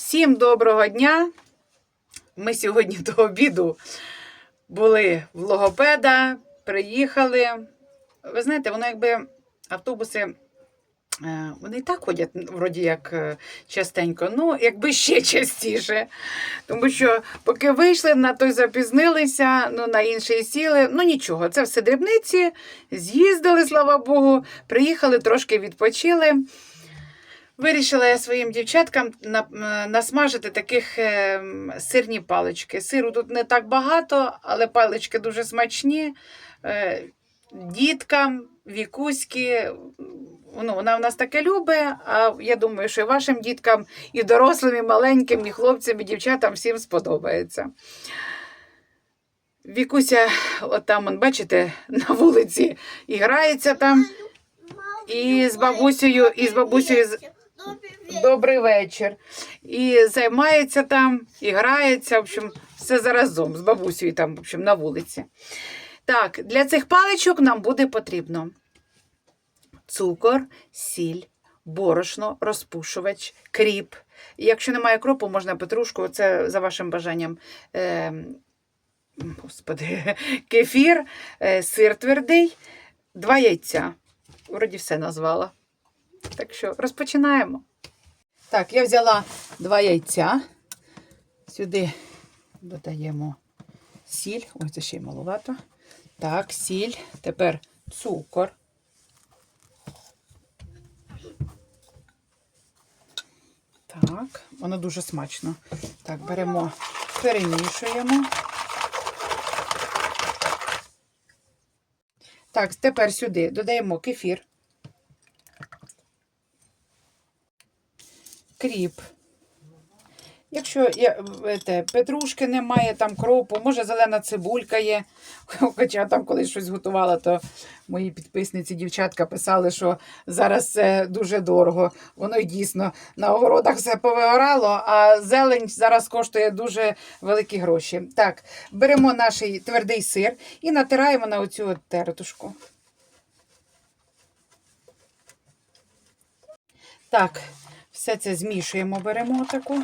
Всім доброго дня! Ми сьогодні до обіду були в логопеда, приїхали. Ви знаєте, воно якби автобуси. е, Вони і так ходять, вроді як е, частенько, ну, якби ще частіше. Тому що поки вийшли, на той запізнилися, ну, на інший сіли. Ну нічого, це все дрібниці. З'їздили, слава Богу, приїхали, трошки відпочили. Вирішила я своїм дівчаткам насмажити таких е, сирні палички. Сиру тут не так багато, але палички дуже смачні. Е, Діткам, вікуськи, ну, вона в нас таке любить, а я думаю, що і вашим діткам, і дорослим, і маленьким, і хлопцям, і дівчатам всім сподобається. Вікуся, отам, он, бачите, на вулиці і грається там. І з бабусею, і з бабусею Добрий вечір. І займається там, і грається, в общем, все заразом з бабусею там, в общем, на вулиці. Так, для цих паличок нам буде потрібно цукор, сіль, борошно, розпушувач, кріп. Якщо немає кропу, можна петрушку, це за вашим бажанням. Е, господи, кефір, е, сир твердий, два яйця. Вроді все назвала. Так що розпочинаємо. Так, я взяла два яйця. Сюди додаємо сіль. Ой, це ще й маловато. Так, сіль. Тепер цукор. Так, воно дуже смачно. Так, беремо, перемішуємо. Так, тепер сюди додаємо кефір. Кріп. Якщо є, е, те, петрушки немає, там кропу, може зелена цибулька є. Хоча там колись щось готувала, то мої підписниці, дівчатка писали, що зараз це дуже дорого. Воно й дійсно на огородах все повигорало, а зелень зараз коштує дуже великі гроші. Так, беремо наш твердий сир і натираємо на оцю тертушку. Так, все це змішуємо, беремо таку.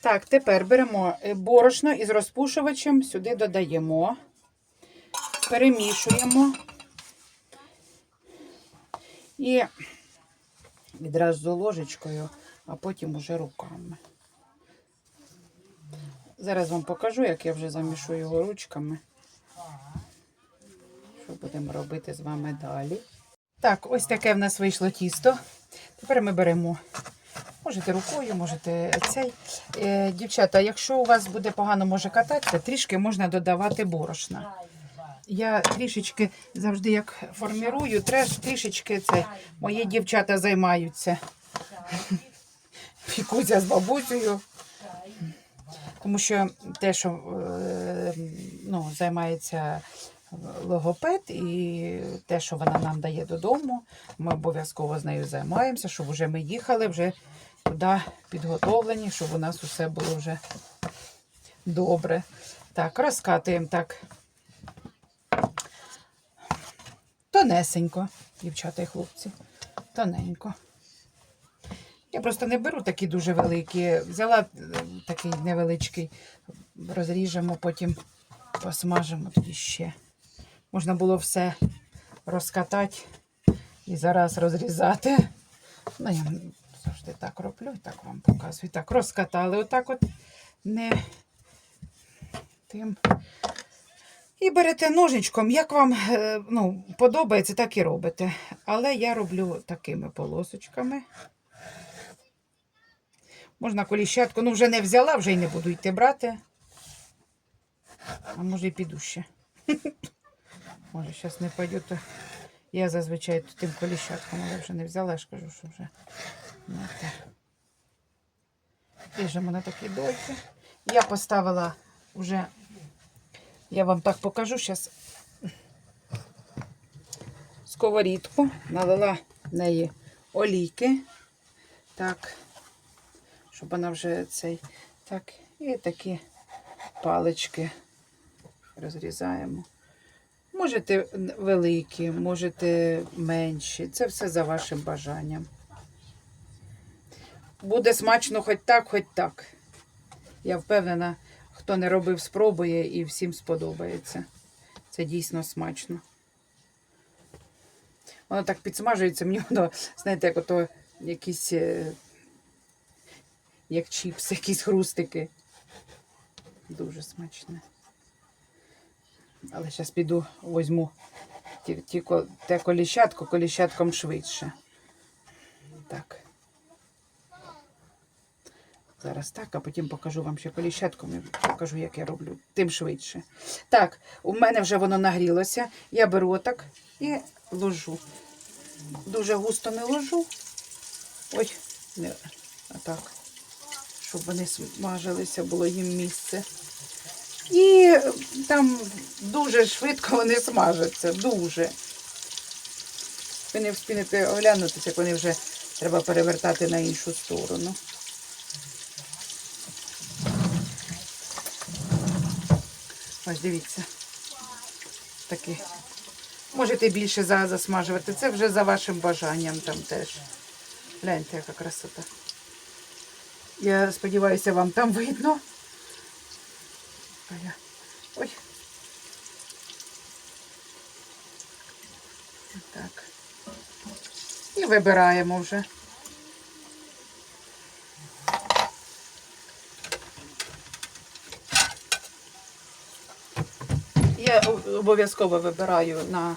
Так, тепер беремо е, борошно із розпушувачем, сюди додаємо, перемішуємо і відразу ложечкою, а потім уже руками. Зараз вам покажу, як я вже замішу його ручками. Що будемо робити з вами далі? Так, ось таке в нас вийшло тісто. Тепер ми беремо, можете рукою, можете цей. Е, дівчата, якщо у вас буде погано може кататися, трішки можна додавати борошна. Я трішечки завжди як формірую, трішечки це мої дівчата займаються. Фікузя з бабусею. Тому що те, що е, ну, займається логопед, і те, що вона нам дає додому, ми обов'язково з нею займаємося, щоб вже ми їхали вже туди підготовлені, щоб у нас усе було вже добре. Так, розкатуємо так. Тонесенько, дівчата і хлопці. Тоненько. Я просто не беру такі дуже великі. Взяла е, такий невеличкий, розріжемо, потім посмажимо тоді ще. Можна було все розкатати і зараз розрізати. Ну, я завжди так роблю, і так вам показую. Так, розкатали отак от не тим. І берете ножичком, як вам е, ну, подобається, так і робите. Але я роблю такими полосочками. Можна коліщатку, ну вже не взяла, вже й не буду йти брати. А може і піду ще. Може, зараз не пойду, то я зазвичай тим коліщатком, але вже не взяла, я ж кажу, що вже не на такі дольки. Я поставила вже, я вам так покажу зараз сковорідку, налила в неї олійки. Так, щоб вона вже цей. Так, і такі палички розрізаємо. Можете великі, можете менші. Це все за вашим бажанням. Буде смачно хоч так, хоч так. Я впевнена, хто не робив, спробує і всім сподобається. Це дійсно смачно. Воно так підсмажується, мені воно, знаєте, як ото якісь, е, як чіпси, якісь хрустики. Дуже смачне. Але зараз піду, возьму ті, ті, те коліщатко, коліщатком швидше. Так. Зараз так, а потім покажу вам ще коліщатком і покажу, як я роблю. Тим швидше. Так, у мене вже воно нагрілося. Я беру отак і ложу. Дуже густо не ложу. Ой, не, отак. Щоб вони смажилися, було їм місце. І там дуже швидко вони смажаться. Дуже. Ви не встигнете оглянутися, як вони вже треба перевертати на іншу сторону. Ось дивіться. Такі. Можете більше засмажувати. Це вже за вашим бажанням там теж. Гляньте, яка красота. Я сподіваюся, вам там видно. Я- Ой. Так. І вибираємо вже. Я обов'язково вибираю на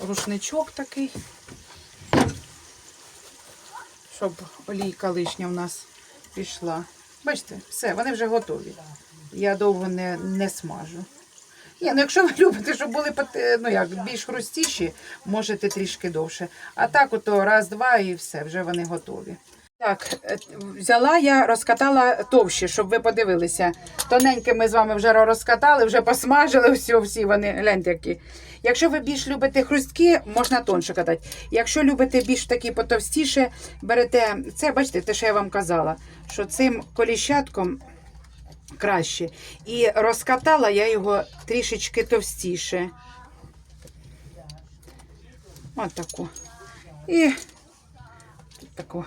рушничок такий, щоб олійка лишня в нас пішла. Бачите, все, вони вже готові. Я довго не, не смажу. Ні, ну якщо ви любите, щоб були ну як, більш хрустіші, можете трішки довше. А так ото раз-два і все, вже вони готові. Так, е, взяла я, розкатала товщі, щоб ви подивилися. Тоненькі ми з вами вже розкатали, вже посмажили все, всі вони, гляньте які. Якщо ви більш любите хрусткі, можна тонше катати. Якщо любите більш такі потовстіше, берете це, бачите, те, що я вам казала, що цим коліщатком краще. І розкатала я його трішечки товстіше. От таку. І таку.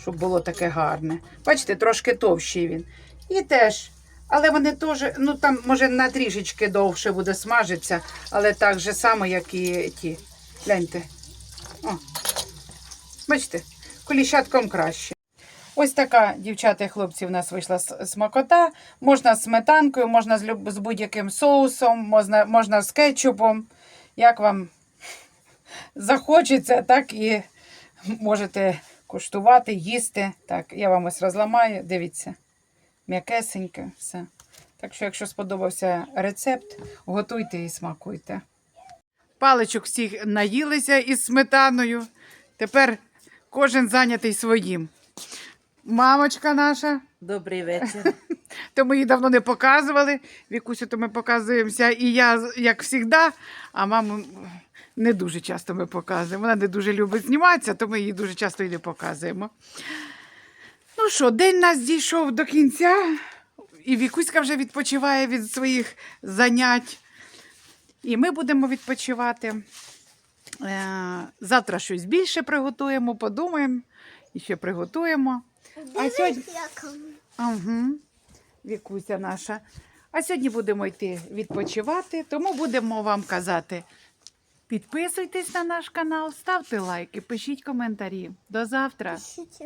Щоб було таке гарне. Бачите, трошки товщий він. І теж. Але вони теж, ну там, може, на трішечки довше буде смажитися, але так же само, як і ті. Гляньте. О. Бачите, коліщатком краще. Ось така, дівчата і хлопці, в нас вийшла смакота. Можна з сметанкою, можна з будь-яким соусом, можна, можна з кетчупом. Як вам захочеться, так і можете куштувати, їсти. Так, я вам ось розламаю, дивіться. М'якесеньке, все. Так що, якщо сподобався рецепт, готуйте і смакуйте. Паличок всіх наїлися із сметаною. Тепер кожен зайнятий своїм. Мамочка наша, Добрий вечір. то ми її давно не показували. Вікусю, то ми показуємося. І я, як завжди, а маму не дуже часто ми показуємо. Вона не дуже любить зніматися, то ми її дуже часто і не показуємо. Ну що, день нас дійшов до кінця, і Вікуська вже відпочиває від своїх занять. І ми будемо відпочивати. Е, Завтра щось більше приготуємо, подумаємо і ще приготуємо. А сьогодні. Угу. Вікуся наша. А сьогодні будемо йти відпочивати, тому будемо вам казати. Підписуйтесь на наш канал, ставте лайки, пишіть коментарі. До завтра. Пишіть.